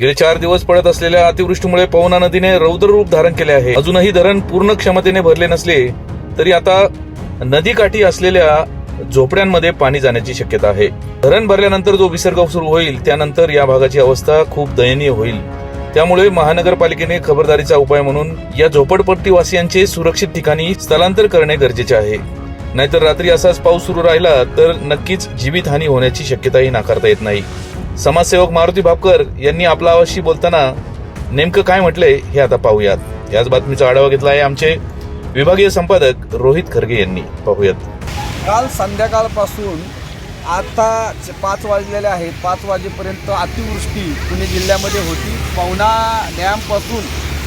गेले चार दिवस पडत असलेल्या अतिवृष्टीमुळे पवना नदीने रौद्र रूप धारण केले आहे. अजूनही धरण पूर्ण क्षमतेने भरले नसले तरी आता नदीकाठी असलेल्या झोपड्यांमध्ये पाणी जाण्याची शक्यता आहे. धरण भरल्यानंतर जो विसर्ग सुरू होईल त्यानंतर या भागाची अवस्था खूप दयनीय होईल. त्यामुळे महानगरपालिकेने खबरदारीचा उपाय म्हणून या झोपडपट्टीवासियांचे सुरक्षित ठिकाणी स्थलांतर करणे गरजेचे आहे. नाहीतर रात्री असाच पाऊस सुरू राहिला तर नक्कीच जीवितहानी होण्याची शक्यताही नाकारता येत नाही. समाजसेवक मारुती भापकर यांनी आपला आवाजशी बोलताना नेमकं काय म्हटलंय हे आता पाहूयात. याच बातमीचा आढावा घेतला आहे आमचे विभागीय संपादक रोहित खरगे यांनी. पाहूयात. काल संध्याकाळपासून आता पाच वाजलेले आहेत पाच वाजेपर्यंत अतिवृष्टी पुणे जिल्ह्यामध्ये होती. पवना डॅमपासून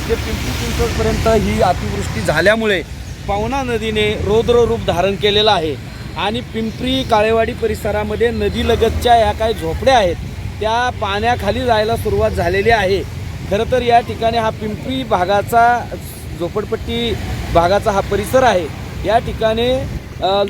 ते पिंपरी चिंचवडपर्यंत ही अतिवृष्टी झाल्यामुळे पवना नदीने रौद्र रूप धारण केलेलं आहे. आणि पिंपरी काळेवाडी परिसरामध्ये नदीलगतच्या या काही झोपड्या आहेत त्या पाण्याखाली जायला सुरुवात झालेली आहे. खरं तर या ठिकाणी हा पिंपरी भागाचा झोपडपट्टी भागाचा हा परिसर आहे. या ठिकाणी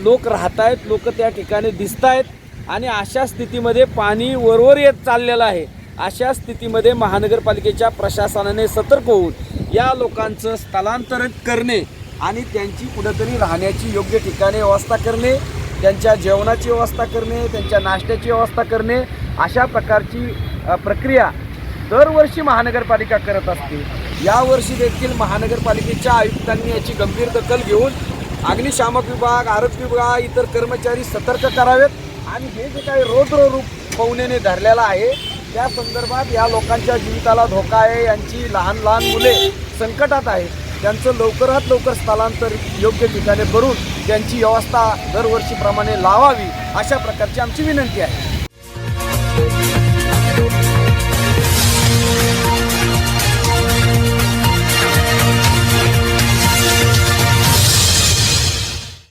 लोक राहत आहेत लोक त्या ठिकाणी दिसत आहेत आणि अशा स्थितीमध्ये पाणी वरवर येत चाललेलं आहे. अशा स्थितीमध्ये महानगरपालिकेच्या प्रशासनाने सतर्क होऊन या लोकांचं स्थलांतरित करणे आणि त्यांची कुठंतरी राहण्याची योग्य ठिकाणी व्यवस्था करणे त्यांच्या जेवणाची व्यवस्था करणे त्यांच्या नाश्त्याची व्यवस्था करणे अशा प्रकारची प्रक्रिया दरवर्षी महानगरपालिका करत असते. यावर्षी देखील महानगरपालिकेच्या आयुक्तांनी याची गंभीर दखल घेऊन अग्निशामक विभाग आरोग्य विभाग इतर कर्मचारी सतर्क करावेत. आणि हे जे काही रौद्र रूप पवनेने धरलेलं आहे त्या संदर्भात या लोकांच्या जीविताला धोका आहे. यांची लहान लहान मुले संकटात आहेत. त्यांचं लवकरात लवकर स्थलांतर योग्य ठिकाणी करून त्यांची व्यवस्था दरवर्षीप्रमाणे लावावी अशा प्रकारची आमची विनंती आहे.